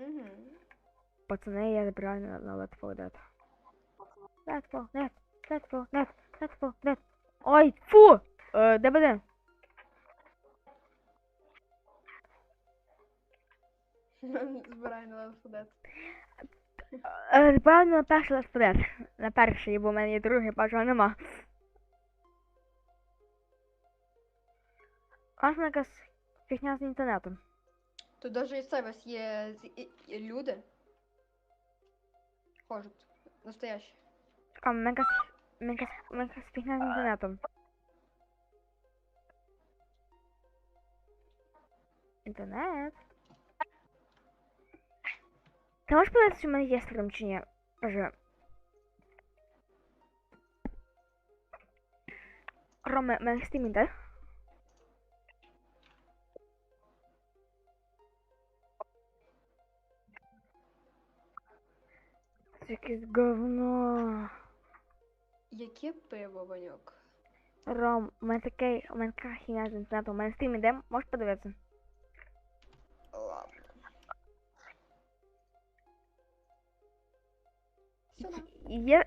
Угу. Пацани, я забираю на, на Let's Go Dead. Let's Go Dead, Let's Go Dead, Let's Go Dead. Ой, фу! Е, де буде? Збирай на алфавіт. Е, Збираю на перший Let's Dead. На перший, бо в мене є другий, бачу, нема. Класна якась фігня з інтернетом. Тут даже і сервіс є з- і- і люди. Хожуть. Настоящі. А, мене якась фігня з інтернетом. Інтернет. Ти можеш подивитися, чи в мене є стрім чи ні? Кажи. Роме, мене стрім іде? Якесь говно. Яке пиво, Ваньок? Ром, у мене таке, у мене така хіня з інтернету, У мене стрім іде, можеш подивитися? Ладно. Є,